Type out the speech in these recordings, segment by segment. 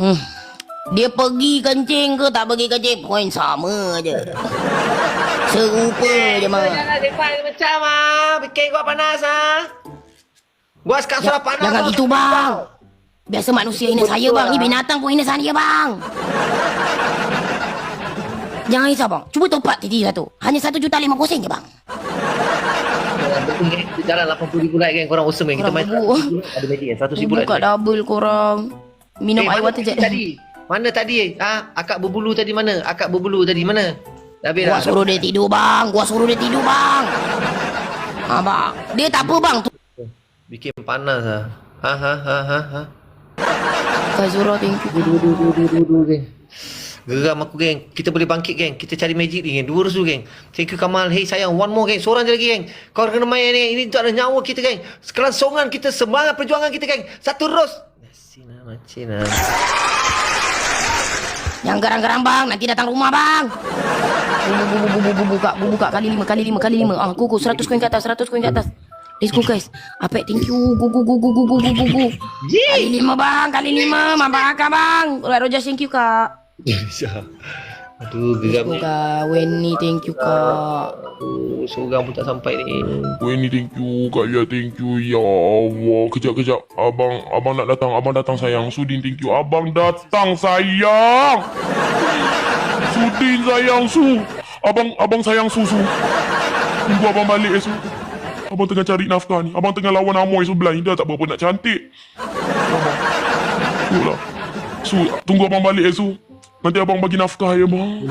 Hmm. Dia pergi kencing ke tak pergi kencing Poin sama je Serupa je mah Jangan lepas macam ah. Bikin gua panas ah. Gua sekarang sudah panas. Jangan gitu bang Biasa manusia hina saya bang Ni binatang pun hina saya bang Jangan risau bang Cuba topak titi satu Hanya satu juta lima sen je bang Jalan 80 ribu like kan korang awesome kan. Kita main bubuk. 100 ribu like, ada magic kan. 100 ribu like. Buka double korang Minum Eh, air water je tadi? Mana tadi? Ah, akak berbulu tadi mana? Akak berbulu tadi mana? Dah habis Gua dah. suruh dia tidur bang Gua suruh dia tidur bang Ha bang Dia tak apa bang tu Bikin panas ah. Ha ha ha ha ha. Kazura thank you Du du du du du du geng. Geram aku geng. Kita boleh bangkit geng. Kita cari magic ni geng. Dua resu geng. Thank you Kamal. Hey sayang. One more geng. Seorang je lagi geng. Kau kena main ni. Ini untuk ada nyawa kita geng. Kelangsungan kita. Semangat perjuangan kita geng. Satu ros. Nasi nak macin lah. Yang garang-garang bang. Nanti datang rumah bang. Bubu bubu bubu bubu buka bubu buka kali lima kali lima kali lima. Ah kuku seratus koin ke atas seratus koin ke atas. Let's go guys. Apek thank you. Gugu gugu gugu gugu gugu Kali lima bang. Kali lima. Mama akak bang. Roger thank you kak Aduh geram ni. kak Weni thank you kak Aduh seorang pun tak sampai ni. Weni thank you, Kak Lia thank you. Ya Allah, kejap-kejap. Abang, abang nak datang, abang datang sayang. Sudin thank you. Abang datang sayang. Sudin sayang su. Abang, abang sayang susu. Tunggu abang balik esok. Abang tengah cari nafkah ni. Abang tengah lawan Amoy sebelah ni. Dah tak berapa nak cantik. Abang. Tu lah. Su, tunggu abang balik esok. Nanti abang bagi nafkah ya bang.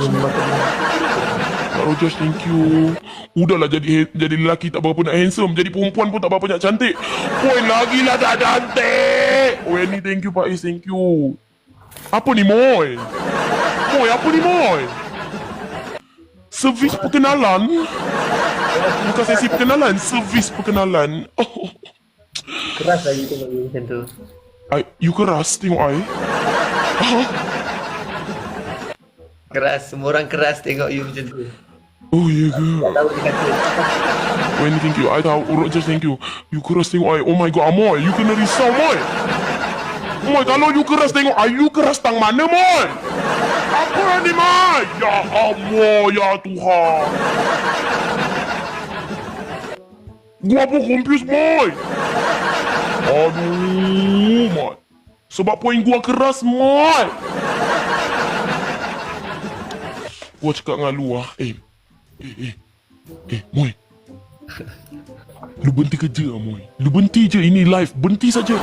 Kak Rogers, thank you. Udahlah jadi jadi lelaki tak berapa nak handsome. Jadi perempuan pun tak berapa nak cantik. Poin lagi lah tak cantik. Oh, ni thank you Pak Is, thank you. Apa ni Moy? Moy, apa ni Moy? Servis perkenalan? Bukan sesi perkenalan, servis perkenalan. Oh, Keras lagi tengok dia macam tu. I, you keras tengok I. Keras. Semua orang keras tengok you macam tu. Oh, ya ke? When thank you, I tahu. Rogers, thank you. You keras tengok I. Oh my god, Amoy. You kena risau, Moy. Moy, kalau you keras tengok I, you keras tang mana, Moy? Apa ni, Moy? Ya Allah, ya Tuhan. Gua pun confused, Moy. Aduh, Moy. Sebab poin gua keras, Moy. Gua cakap dengan lu, ah. Eh, eh, eh. Eh, Moy. Lu berhenti kerja, Amoy. Lu berhenti je ini live. Berhenti saja.